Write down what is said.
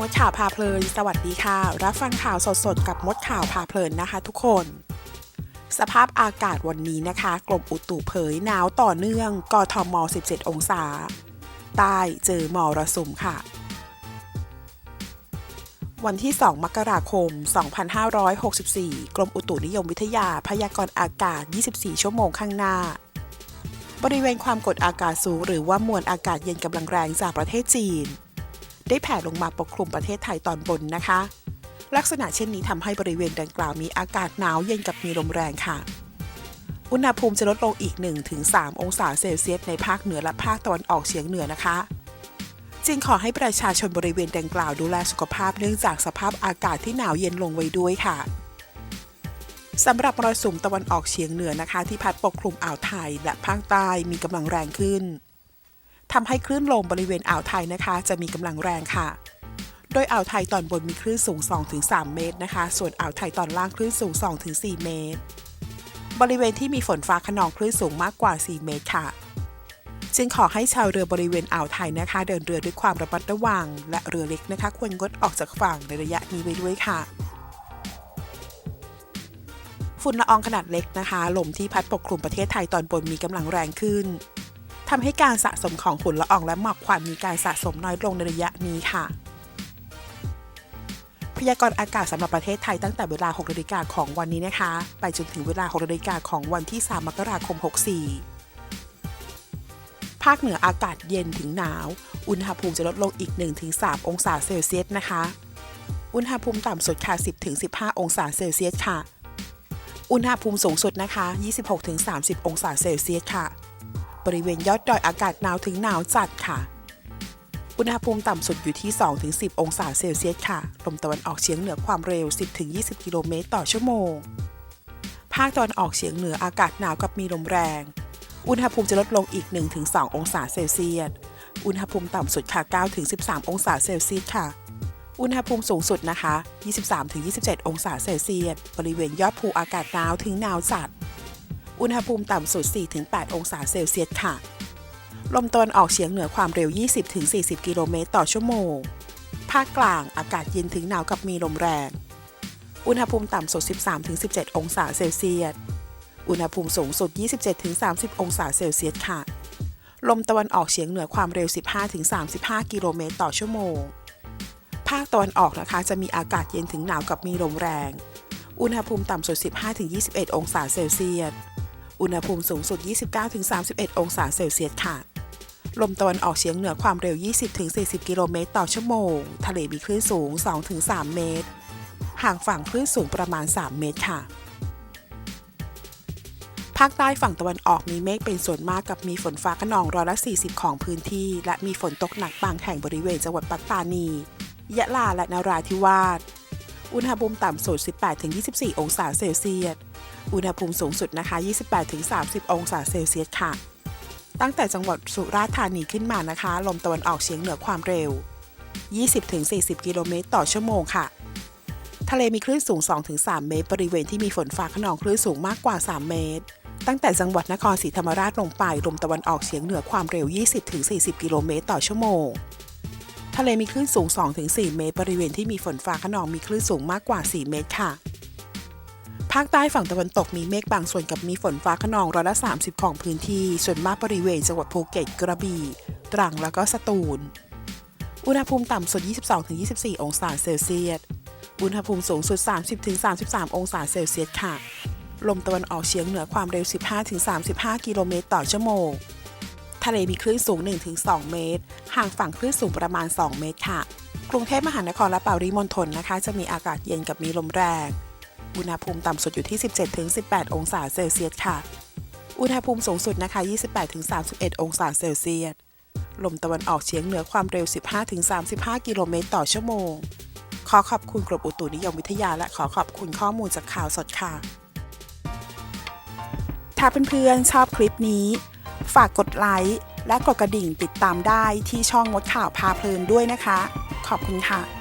มดข่าวพาเพลิน สวัสดีค่ะ รับฟังข่าวสดๆ กับมดข่าวพาเพลินนะคะ ทุกคน สภาพอากาศวันนี้นะคะกรมอุตุเผยหนาวต่อเนื่อง กทม 17 องศา ใต้เจอมรสุมค่ะ วันที่ 2 มกราคม 2564 กรมอุตุนิยมวิทยาพยากรณ์อากาศ 24 ชั่วโมงข้างหน้าบริเวณความกดอากาศสูงหรือว่ามวลอากาศเย็นกำลังแรงจากประเทศจีน ได้แผ่ลงมาปกคลุมประเทศไทยตอนบนนะคะ ลักษณะเช่นนี้ทำให้บริเวณดังกล่าวมีอากาศหนาวเย็นกับมีลมแรงค่ะ อุณหภูมิจะลดลงอีก 1-3 องศาเซลเซียสในภาคเหนือและภาคตะวันออกเฉียงเหนือนะคะจึงขอให้ประชาชนบริเวณดังกล่าวดูแลสุขภาพเนื่องจากสภาพอากาศที่หนาวเย็นลงไว้ด้วยค่ะสำหรับมรสุมตะวันออกเฉียงเหนือนะคะ ที่พัดปกคลุมอ่าวไทยและภาคใต้มีกำลังแรงขึ้น ทำให้คลื่นลมบริเวณอ่าวไทยนะคะ จะมีกำลังแรงค่ะ โดยอ่าวไทยตอนบนมีคลื่นสูง 2-3 เมตรนะคะ ส่วนอ่าวไทยตอนล่างคลื่นสูง 2-4 เมตร บริเวณที่มีฝนฟ้าขนองคลื่นสูงมากกว่า 4 เมตรค่ะ จึงขอให้ชาวเรือบริเวณอ่าวไทยนะคะ เดินเรือด้วยความระมัดระวัง และเรือเล็กนะคะ ควรงดออกจากฝั่งในระยะนี้ไว้ด้วยค่ะฝุ่นละอองขนาดเล็กนะคะ ลมที่พัดปกคลุมประเทศไทยตอนบนมีกำลังแรงขึ้น ทำให้การสะสมของฝุ่นละอองและหมอกควันมีการสะสมน้อยลงในระยะนี้ค่ะ พยากรณ์อากาศสำหรับประเทศไทยตั้งแต่เวลา 6นาฬิกาของวันนี้นะคะ ไปจนถึงเวลา 6นาฬิกาของวันที่ 3 มกราคม 64 ภาคเหนืออากาศเย็นถึงหนาว อุณหภูมิจะลดลงอีก 1-3 องศาเซลเซียสนะคะ อุณหภูมิต่ำสุดค่ะ 10-15 องศาเซลเซียสค่ะ อุณหภูมิสูงสุดนะคะ 26-30 องศาเซลเซียสค่ะ บริเวณยอดดอยอากาศหนาวถึงหนาวจัดค่ะ อุณหภูมิต่ำสุดอยู่ที่ 2-10 องศาเซลเซียสค่ะ ลมตะวันออกเฉียงเหนือความเร็ว 10-20 กิโลเมตรต่อชั่วโมง ภาคตะวันออกเฉียงเหนืออากาศหนาวกับมีลมแรง อุณหภูมิจะลดลงอีก 1-2 องศาเซลเซียส อุณหภูมิต่ำสุดค่ะ 9-13 องศาเซลเซียสค่ะอุณหภูมิสูงสุดนะคะ 23-27 องศาเซลเซียส บริเวณยอดภูอากาศหนาวถึงหนาวจัด อุณหภูมิต่ำสุด 4-8 องศาเซลเซียสค่ะ ลมตะวันออกเฉียงเหนือความเร็ว 20-40 กิโลเมตรต่อชั่วโมง ภาคกลางอากาศเย็นถึงหนาวกับมีลมแรง อุณหภูมิต่ำสุด 13-17 องศาเซลเซียส อุณหภูมิสูงสุด 27-30 องศาเซลเซียสค่ะ ลมตะวันออกเฉียงเหนือความเร็ว 15-35 กิโลเมตรต่อชั่วโมง ภาคตะวันออกนะคะจะมีอากาศเย็นถึงหนาวกับมีลมแรงอุณหภูมิต่ำสุด 15-21 องศาเซลเซียส อุณหภูมิสูงสุด 29-31 องศาเซลเซียสค่ะ ลมตะวันออกเฉียงเหนือความเร็ว 20-40 กิโลเมตรต่อชั่วโมง ทะเลมีคลื่นสูง 2-3 เมตร ห่างฝั่งคลื่นสูงประมาณ 3 เมตรค่ะ ภาคใต้ฝั่งตะวันออกมีเมฆเป็นส่วนมากกับมีฝนฟ้าขนองร้อยละ 40 ของพื้นที่ และมีฝนตกหนักบางแห่งบริเวณจังหวัดปัตตานี ยะลาและนราธิวาส อุณหภูมิต่ำสุด 18-24 องศาเซลเซียส อุณหภูมิสูงสุดนะคะ 28-30 องศาเซลเซียสค่ะ ตั้งแต่จังหวัดสุราษฎร์ธานีขึ้นมานะคะ ลมตะวันออกเฉียงเหนือความเร็ว 20-40 กิโลเมตรต่อชั่วโมงค่ะ ทะเลมีคลื่นสูง 2-3 เมตร บริเวณที่มีฝนฟ้าขนองคลื่นสูงมากกว่า 3 เมตร ตั้งแต่จังหวัดนครศรีธรรมราชลงไป ลมตะวันออกเฉียงเหนือความเร็ว 20-40 กิโลเมตรต่อชั่วโมงทะเลมีคลื่นสูง 2-4 เมตร บริเวณที่มีฝนฟ้าขนองมีคลื่นสูงมากกว่า 4 เมตรค่ะ ภาคใต้ฝั่งตะวันตกมีเมฆบางส่วนกับมีฝนฟ้าขนองร้อยละ 30 ของพื้นที่ ส่วนมากบริเวณจังหวัดภูเก็ตกระบี่ตรังแล้วก็สตูล อุณหภูมิต่ำสุด 22-24 องศาเซลเซียส อุณหภูมิสูงสุด 30-33 องศาเซลเซียสค่ะ ลมตะวันออกเฉียงเหนือความเร็ว 15-35 กิโลเมตรต่อชั่วโมง ทะเลมีคลื่นสูง 1-2 เมตร ห่างฝั่งคลื่นสูงประมาณ 2 เมตรค่ะ กรุงเทพมหานครและปริมณฑลนะคะ จะมีอากาศเย็นกับมีลมแรง อุณหภูมิต่ำสุดอยู่ที่ 17-18 องศาเซลเซียสค่ะ อุณหภูมิสูงสุดนะคะ 28-31 องศาเซลเซียส ลมตะวันออกเฉียงเหนือความเร็ว 15-35 กิโลเมตรต่อชั่วโมง ขอขอบคุณกรมอุตุนิยมวิทยา และขอขอบคุณข้อมูลจากข่าวสดค่ะ ถ้าเพื่อนๆชอบคลิปนี้ ฝากกดไลค์และกดกระดิ่งติดตามได้ที่ช่องมดข่าวพาเพลินด้วยนะคะ ขอบคุณค่ะ